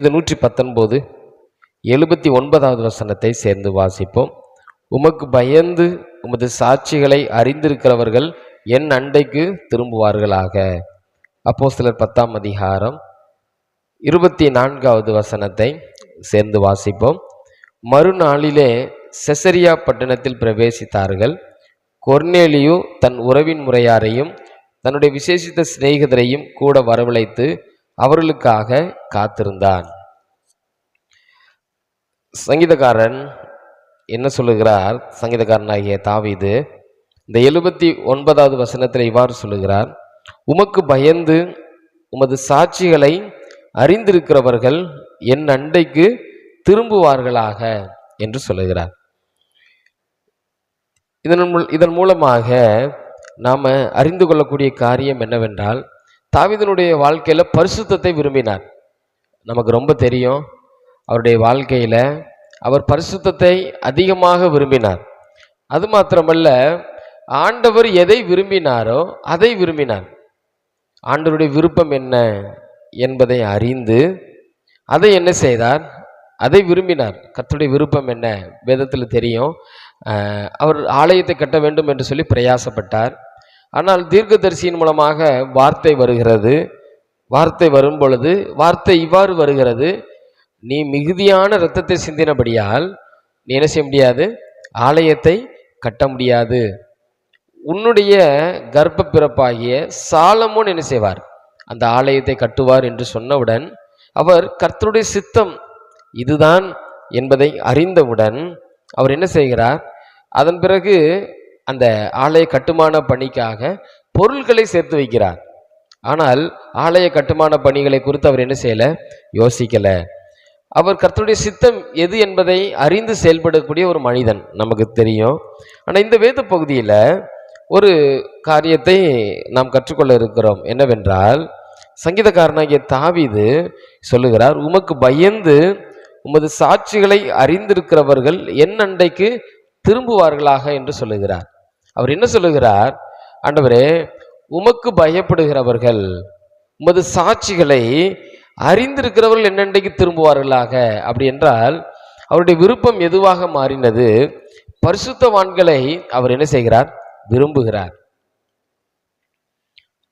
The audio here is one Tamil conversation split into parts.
இது நூற்றி பத்தொன்பது எழுபத்தி ஒன்பதாவது வசனத்தை சேர்ந்து வாசிப்போம். உமக்கு பயந்து உமது சாட்சிகளை அறிந்திருக்கிறவர்கள் என் அண்டைக்கு திரும்புவார்களாக. அப்போ சிலர் பத்தாம் அதிகாரம் இருபத்தி நான்காவது வசனத்தை சேர்ந்து வாசிப்போம். மறுநாளிலே செசரியா பட்டணத்தில் பிரவேசித்தார்கள். கொர்னேலியு தன் உறவின் முறையாரையும் தன்னுடைய விசேஷித்த சிநேகிதரையும் கூட வரவழைத்து அவர்களுக்காக காத்திருந்தான். சங்கீதக்காரன் என்ன சொல்லுகிறார்? சங்கீதக்காரனாகிய தாவிது இந்த எழுபத்தி ஒன்பதாவது வசனத்தில் இவ்வாறு சொல்லுகிறார் உமக்கு பயந்து உமது சாட்சிகளை அறிந்திருக்கிறவர்கள் என் அண்டைக்கு திரும்புவார்களாக என்று சொல்லுகிறார். இதன் இதன் மூலமாக நாம் அறிந்து கொள்ளக்கூடிய காரியம் என்னவென்றால் தாவிதனுடைய வாழ்க்கையில் பரிசுத்தத்தை விரும்பினார். நமக்கு ரொம்ப தெரியும் அவருடைய வாழ்க்கையில் அவர் பரிசுத்தத்தை அதிகமாக விரும்பினார். அது மாத்திரமல்ல ஆண்டவர் எதை விரும்பினாரோ அதை விரும்பினார். ஆண்டவருடைய விருப்பம் என்ன என்பதை அறிந்து அதை என்ன செய்தார்? அதை விரும்பினார். கத்துடைய விருப்பம் என்ன? வேதத்தில் தெரியும். அவர் ஆலயத்தை கட்ட வேண்டும் என்று சொல்லி பிரயாசப்பட்டார். ஆனால் தீர்க்கதரிசியின் மூலமாக வார்த்தை வருகிறது. வார்த்தை வரும் பொழுது வார்த்தை இவ்வாறு வருகிறது நீ மிகுதியான இரத்தத்தை சிந்தினபடியால் நீ என்ன செய்ய முடியாது? ஆலயத்தை கட்ட முடியாது. உன்னுடைய கர்ப்ப பிறப்பாகிய சாலமோன் என்ன செய்வார்? அந்த ஆலயத்தை கட்டுவார் என்று சொன்னவுடன் அவர் கர்த்தருடைய சித்தம் இதுதான் என்பதை அறிந்தவுடன் அவர் என்ன செய்கிறார்? அதன் பிறகு அந்த ஆலய கட்டுமான பணிக்காக பொருட்களை சேர்த்து வைக்கிறார். ஆனால் ஆலய கட்டுமான பணிகளை குறித்து அவர் என்ன செய்யலை? யோசிக்கல. அவர் கர்த்தருடைய சித்தம் எது என்பதை அறிந்து செயல்படக்கூடிய ஒரு மனிதன் நமக்கு தெரியும். ஆனால் இந்த வேத பகுதியில் ஒரு காரியத்தை நாம் கற்றுக்கொள்ள இருக்கிறோம். என்னவென்றால் சங்கீதக்காரனாகிய தாவிது சொல்லுகிறார் உமக்கு பயந்து உமது சாட்சிகளை அறிந்திருக்கிறவர்கள் என் அண்டைக்கு திரும்புவார்களாக என்று சொல்லுகிறார். அவர் என்ன சொல்லுகிறார்? ஆண்டவரே உமக்கு பயப்படுகிறவர்கள் உமது சாட்சிகளை அறிந்திருக்கிறவர்கள் என்னென்றைக்கு திரும்புவார்களாக? அப்படி என்றால் அவருடைய விருப்பம் எதுவாக மாறினது? பரிசுத்தவான்களை அவர் என்ன செய்கிறார்? விரும்புகிறார்.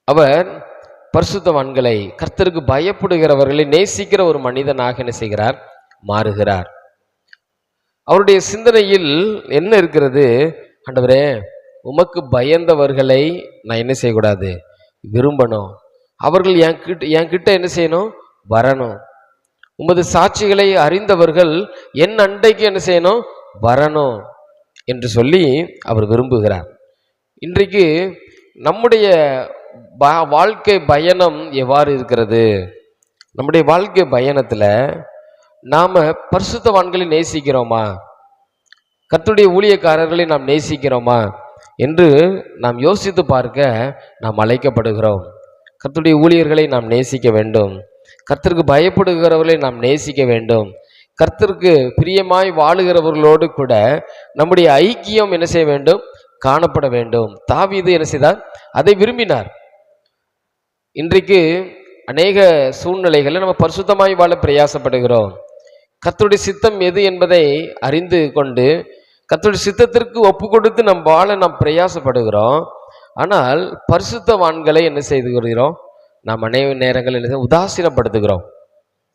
அவர் பரிசுத்தவான்களை கர்த்தருக்கு பயப்படுகிறவர்களை நேசிக்கிற ஒரு மனிதனாக என்ன செய்கிறார்? மாறுகிறார். அவருடைய சிந்தனையில் என்ன இருக்கிறது? ஆண்டவரே உமக்கு பயந்தவர்களை நான் என்ன செய்யக்கூடாது? விரும்பணும். அவர்கள் என் கிட்ட என் கிட்ட என்ன செய்யணும்? வரணும். உமது சாட்சிகளை அறிந்தவர்கள் என் அண்டைக்கு என்ன செய்யணும்? வரணும் என்று சொல்லி அவர் விரும்புகிறார். இன்றைக்கு நம்முடைய வாழ்க்கை பயணம் எவ்வாறு இருக்கிறது? நம்முடைய வாழ்க்கை பயணத்தில் நாம் பரிசுத்தவான்களை நேசிக்கிறோமா? கத்துடைய ஊழியக்காரர்களை நாம் நேசிக்கிறோமா? என்று நாம் யோசித்து பார்க்க நாம் அழைக்கப்படுகிறோம். கர்த்தருடைய ஊழியர்களை நாம் நேசிக்க வேண்டும். கர்த்தருக்கு பயப்படுகிறவர்களை நாம் நேசிக்க வேண்டும். கர்த்தருக்கு பிரியமாய் வாழுகிறவர்களோடு கூட நம்முடைய ஐக்கியம் என்ன செய்ய வேண்டும்? காணப்பட வேண்டும். தாவீது என்ன செய்தார்? அதை விரும்பினார். இன்றைக்கு அநேக சூழ்நிலைகளில் நம்ம பரிசுத்தமாய் வாழ பிரயாசப்படுகிறோம். கர்த்தருடைய சித்தம் எது என்பதை அறிந்து கொண்டு கர்த்தருடைய சித்தத்திற்கு ஒப்பு கொடுத்து நம் வாழ நாம் பிரயாசப்படுகிறோம். ஆனால் பரிசுத்தவான்களை என்ன செய்து கொள்கிறோம் நாம் அநேக நேரங்களில் என்ன செய்ய- உதாசீனப்படுத்துகிறோம்.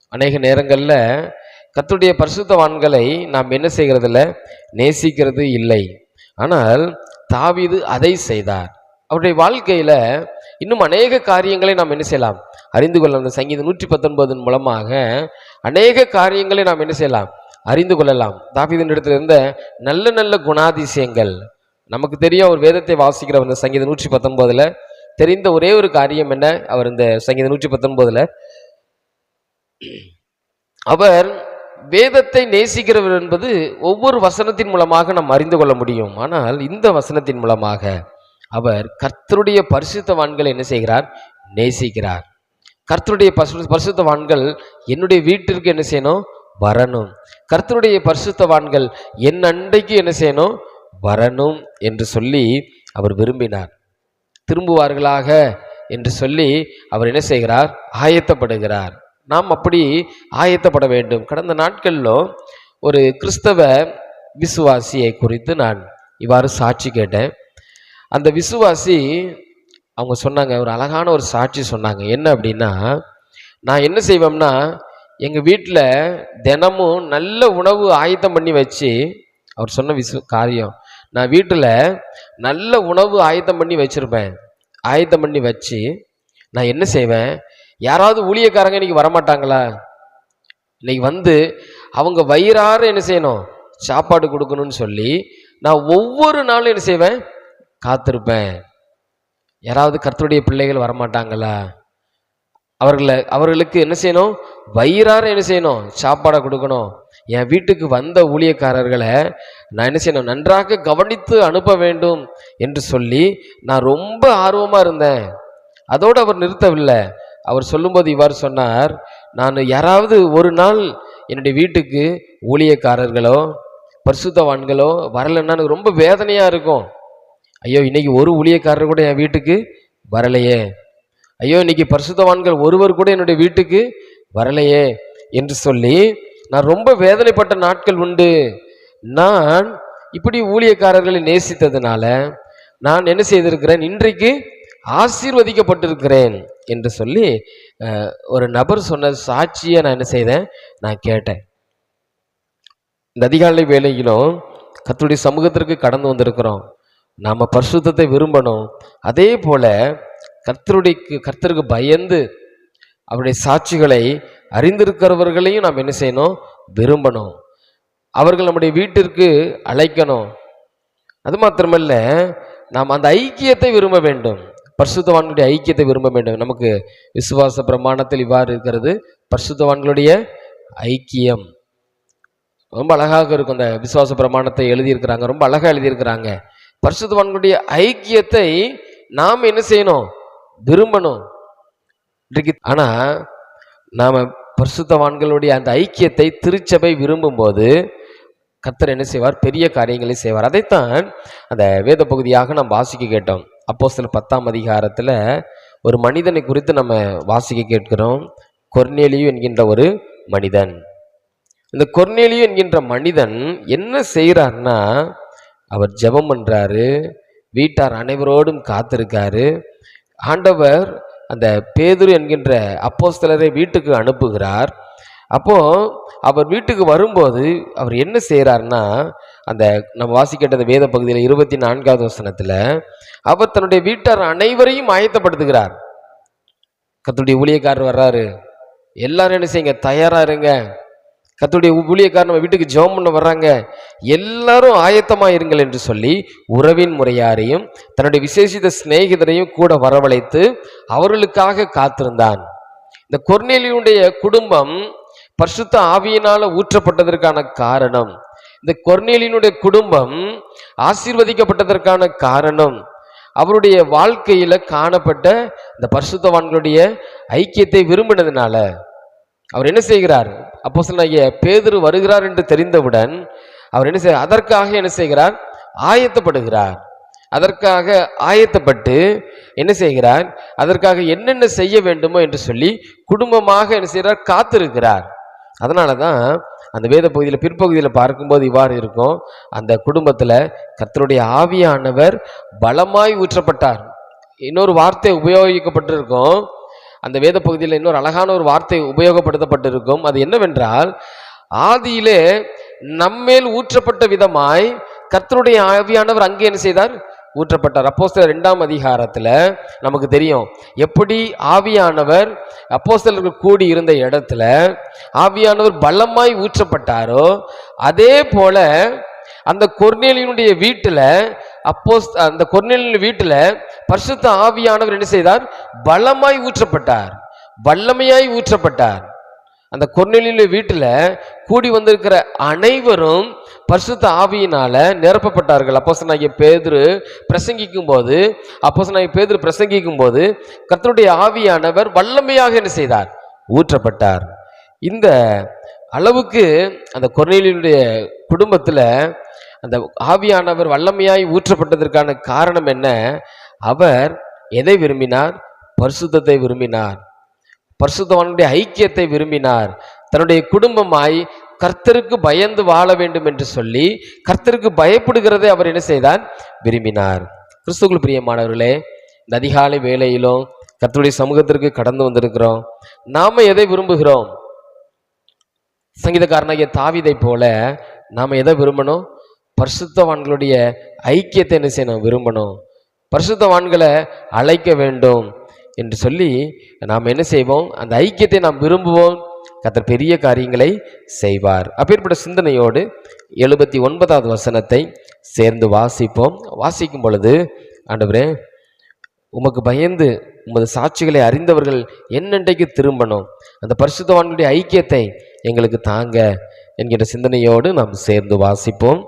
அநேக நேரங்களில் கத்துடைய பரிசுத்தவான்களை நாம் என்ன செய்கிறதில்ல? நேசிக்கிறது இல்லை. ஆனால் தாவிது அதை செய்தார். அவருடைய வாழ்க்கையில் இன்னும் அநேக காரியங்களை நாம் என்ன செய்யலாம்? அறிந்து கொள்ளலாம். அந்த சங்கீதம் நூற்றி பத்தொன்பதன் மூலமாக அநேக காரியங்களை நாம் என்ன செய்யலாம்? அறிந்து கொள்ளலாம். தாவீதின் இடத்துல இருந்த நல்ல நல்ல குணாதிசயங்கள். நமக்கு தெரியும் அவர் வேதத்தை வாசிக்கிறவர் இந்த சங்கீதம் நூற்றி பத்தொன்பதுல தெரிந்த ஒரே ஒரு காரியம் என்ன? அவர் இந்த சங்கீதம் நூற்றி பத்தொன்பதுல அவர் வேதத்தை நேசிக்கிறவர் என்பது ஒவ்வொரு வசனத்தின் மூலமாக நாம் அறிந்து கொள்ள முடியும். ஆனால் இந்த வசனத்தின் மூலமாக அவர் கர்த்தருடைய பரிசுத்தவான்களை என்ன செய்கிறார்? நேசிக்கிறார். கர்த்தருடைய பசு பரிசுத்தவான்கள் என்னுடைய வீட்டிற்கு என்ன செய்யணும்? வரணும். கர்த்தருடைய பரிசுத்தவான்கள் என் அண்டைக்கு என்ன செய்யணும்? வரணும் என்று சொல்லி அவர் விரும்பினார். திரும்புவார்களாக என்று சொல்லி அவர் என்ன செய்கிறார்? ஆயத்தப்படுகிறார். நாம் அப்படி ஆயத்தப்பட வேண்டும். கடந்த நாட்களிலும் ஒரு கிறிஸ்தவ விசுவாசியை குறித்து நான் இவ்வாறு சாட்சி கேட்டேன். அந்த விசுவாசி அவங்க சொன்னாங்க ஒரு அழகான ஒரு சாட்சி சொன்னாங்க. என்ன அப்படின்னா நான் என்ன செய்வேன்னா எங்கள் வீட்டில் தினமும் நல்ல உணவு ஆயத்தம் பண்ணி வச்சு அவர் சொன்ன விசு காரியம். நான் வீட்டில் நல்ல உணவு ஆயத்தம் பண்ணி வச்சுருப்பேன். ஆயத்தம் பண்ணி வச்சு நான் என்ன செய்வேன்? யாராவது ஊழியக்காரங்க இன்னைக்கு வரமாட்டாங்களா? இன்னைக்கு வந்து அவங்க வயிறார என்ன செய்யணும்? சாப்பாடு கொடுக்கணும்னு சொல்லி நான் ஒவ்வொரு நாளும் என்ன செய்வேன்? காத்திருப்பேன். யாராவது கர்த்தருடைய பிள்ளைகள் வரமாட்டாங்களா? அவர்களை அவர்களுக்கு என்ன செய்யணும்? வயிறார என்ன செய்யணும்? சாப்பாடை கொடுக்கணும். என் வீட்டுக்கு வந்த ஊழியக்காரர்களை நான் என்ன செய்யணும்? நன்றாக கவனித்து அனுப்ப வேண்டும் என்று சொல்லி நான் ரொம்ப ஆர்வமாக இருந்தேன். அதோடு அவர் நிறுத்தவில்லை. அவர் சொல்லும்போது இவ்வாறு சொன்னார் நான் யாராவது ஒரு நாள் என்னுடைய வீட்டுக்கு ஊழியக்காரர்களோ பரிசுத்தவான்களோ வரலைன்னா எனக்கு ரொம்ப வேதனையாக இருக்கும். ஐயோ இன்னைக்கு ஒரு ஊழியக்காரர் கூட என் வீட்டுக்கு வரலையே. ஐயோ இன்னைக்கு பரிசுத்தவான்கள் ஒருவர் கூட என்னுடைய வீட்டுக்கு வரலையே என்று சொல்லி நான் ரொம்ப வேதனைப்பட்ட நாட்கள் உண்டு. நான் இப்படி ஊழியக்காரர்களை நேசித்ததுனால நான் என்ன செய்திருக்கிறேன் இன்றைக்கு ஆசீர்வதிக்கப்பட்டிருக்கிறேன் என்று சொல்லி ஒரு நபர் சொன்ன சாட்சியை நான் என்ன செய்தேன் நான் கேட்டேன். இந்த அதிகாலை வேலையிலும் கத்துடைய சமூகத்திற்கு கடந்து வந்திருக்கிறோம். நாம் பரிசுத்தத்தை விரும்பணும். அதே போல கர்த்தருடைய கர்த்தருக்கு பயந்து அவருடைய சாட்சிகளை அறிந்திருக்கிறவர்களையும் நாம் என்ன செய்யணும்? விரும்பணும். அவர்கள் நம்முடைய வீட்டிற்கு அழைக்கணும். அது மாத்திரமல்ல நாம் அந்த ஐக்கியத்தை விரும்ப வேண்டும். பரிசுத்தவான்களுடைய ஐக்கியத்தை விரும்ப வேண்டும். நமக்கு விசுவாச பிரமாணத்தில் இவ்வாறு இருக்கிறது பரிசுத்தவான்களுடைய ஐக்கியம். ரொம்ப அழகாக இருக்கும் அந்த விசுவாச பிரமாணத்தை எழுதியிருக்கிறாங்க. ரொம்ப அழகாக எழுதியிருக்கிறாங்க. பரிசுத்தவான்களுடைய ஐக்கியத்தை நாம் என்ன செய்யணும்? விரும்பணும். இன்றைக்கு ஆனால் நாம் பரிசுத்தவான்களுடைய அந்த ஐக்கியத்தை திருச்சபை விரும்பும்போது கத்தர் என்ன செய்வார்? பெரிய காரியங்களை செய்வார். அதைத்தான் அந்த வேத பகுதியாக நாம் வாசிக்க கேட்டோம். அப்போ சில பத்தாம் அதிகாரத்தில் ஒரு மனிதனை குறித்து நம்ம வாசிக்க கேட்கிறோம். கொர்னேலியு என்கின்ற ஒரு மனிதன். இந்த கொர்னேலியு என்கின்ற மனிதன் என்ன செய்கிறார்னா அவர் ஜெபம் பண்ணுறாரு வீட்டார் அனைவரோடும் காத்திருக்காரு ஆண்டவர் அந்த பேதுரு என்கின்ற அப்போஸ்தலரை வீட்டுக்கு அனுப்புகிறார். அப்போ அவர் வீட்டுக்கு வரும்போது அவர் என்ன செய்கிறார்னா அந்த நம்ம வாசிக்கட்டது வேத பகுதியில் இருபத்தி நான்காவது வசனத்தில் அவர் தன்னுடைய வீட்டார் அனைவரையும் ஆயத்தப்படுத்துகிறார். கத்துடைய ஊழியக்காரர் வர்றாரு. எல்லாரும் என்ன செய்யுங்க தயாராக இருங்க. கத்துடைய ஊழியக்காரர் நம்ம வீட்டுக்கு ஜெபம் பண்ண வர்றாங்க. எல்லாரும் ஆயத்தமாக இருங்கள் என்று சொல்லி உறவின் முறையாரையும் தன்னுடைய விசேஷித்த சிநேகிதரையும் கூட வரவழைத்து அவர்களுக்காக காத்திருந்தான். இந்த கொர்நேலியுடைய குடும்பம் பரிசுத்த ஆவியினால ஊற்றப்பட்டதற்கான காரணம். இந்த கொர்நேலியினுடைய குடும்பம் ஆசீர்வதிக்கப்பட்டதற்கான காரணம். அவருடைய வாழ்க்கையில காணப்பட்ட இந்த பரிசுத்தவான்களுடைய ஐக்கியத்தை விரும்பினதுனால. அவர் என்ன செய்கிறார்? அப்போ சொன்ன பேதுரு வருகிறார் என்று தெரிந்தவுடன் அவர் என்ன செய்ய அதற்காக என்ன செய்கிறார்? ஆயத்தப்படுகிறார். அதற்காக ஆயத்தப்பட்டு என்ன செய்கிறார்? அதற்காக என்னென்ன செய்ய வேண்டுமோ என்று சொல்லி குடும்பமாக என்ன செய்கிறார்? காத்திருக்கிறார். அதனால தான் அந்த வேத பகுதியில் பிற்பகுதியில் பார்க்கும்போது இவ்வாறு இருக்கும். அந்த குடும்பத்தில் கத்தருடைய ஆவியானவர் பலமாய் ஊற்றப்பட்டார். இன்னொரு வார்த்தை உபயோகிக்கப்பட்டிருக்கும். அந்த வேத பகுதியில் இன்னொரு அழகான ஒரு வார்த்தை உபயோகப்படுத்தப்பட்டிருக்கும். அது என்னவென்றால் ஆதியிலே நம்மேல் ஊற்றப்பட்ட விதமாய் கர்த்தருடைய ஆவியானவர் அங்கே என்ன செய்தார்? ஊற்றப்பட்டார். அப்போஸ்தலர் ரெண்டாம் அதிகாரத்தில் நமக்கு தெரியும். எப்படி ஆவியானவர் அப்போஸ்தலர்கள் கூடி இருந்த இடத்துல ஆவியானவர் பலமாய் ஊற்றப்பட்டாரோ அதே போல அந்த கொர்நேலியனுடைய வீட்டில் அப்போஸ் அந்த கொர்நேலியன் வீட்டில் பரிசுத்த ஆவியானவர் என்ன செய்தார்? பலமாய் ஊற்றப்பட்டார். வல்லமையாய் ஊற்றப்பட்டார். அந்த கொர்நேலியனுடைய வீட்டில் கூடி வந்திருக்கிற அனைவரும் பரிசுத்த ஆவியினால நிரப்பப்பட்டார்கள். அப்போஸ்தலனாகிய பேதுரு பிரசங்கிக்கும் போது அப்போஸ்தலனாகிய பேதுரு பிரசங்கிக்கும் போது கர்த்தருடைய ஆவியானவர் வல்லமையாக என்ன செய்தார்? ஊற்றப்பட்டார். இந்த அளவுக்கு அந்த கொர்நேலியனுடைய குடும்பத்தில் அந்த ஆவியானவர் வல்லமையாய் ஊற்றப்பட்டதற்கான காரணம் என்ன? அவர் எதை விரும்பினார்? பரிசுத்தத்தை விரும்பினார். பரிசுத்தவானுடைய ஐக்கியத்தை விரும்பினார். தன்னுடைய குடும்பமாய் கர்த்தருக்கு பயந்து வாழ வேண்டும் என்று சொல்லி கர்த்தருக்கு பயப்படுகிறதை அவர் என்ன செய்தார்? விரும்பினார். கிறிஸ்துக்குள் பிரியமானவர்களே இந்த அதிகாலை வேலையிலும் கர்த்தருடைய சமூகத்திற்கு கடந்து வந்திருக்கிறோம். நாம எதை விரும்புகிறோம்? சங்கீதக்காரனாகிய தாவிதை போல நாம் எதை விரும்பணும்? பரிசுத்தவான்களுடைய ஐக்கியத்தை என்ன செய்யணும்? விரும்பணும். பரிசுத்தவான்களை அழைக்க வேண்டும் என்று சொல்லி நாம் என்ன செய்வோம்? அந்த ஐக்கியத்தை நாம் விரும்புவோம். கத்தர் பெரிய காரியங்களை செய்வார். அப்பேற்பட்ட சிந்தனையோடு எழுபத்தி ஒன்பதாவது வசனத்தை சேர்ந்து வாசிப்போம். வாசிக்கும் பொழுது ஆண்டவரே உமக்கு பயந்து உமது சாட்சிகளை அறிந்தவர்கள் என்னென்றைக்கு திரும்பணும்? அந்த பரிசுத்தவான்களுடைய ஐக்கியத்தை எங்களுக்கு தாங்க என்கிற சிந்தனையோடு நாம் சேர்ந்து வாசிப்போம்.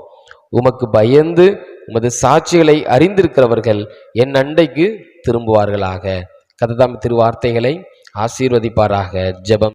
உமக்கு பயந்து உமது சாட்சிகளை அறிந்திருக்கிறவர்கள் என் அண்டைக்கு திரும்புவார்களாக. கததாம் திருவார்த்தைகளை ஆசீர்வதிப்பாராக. ஜெபம்.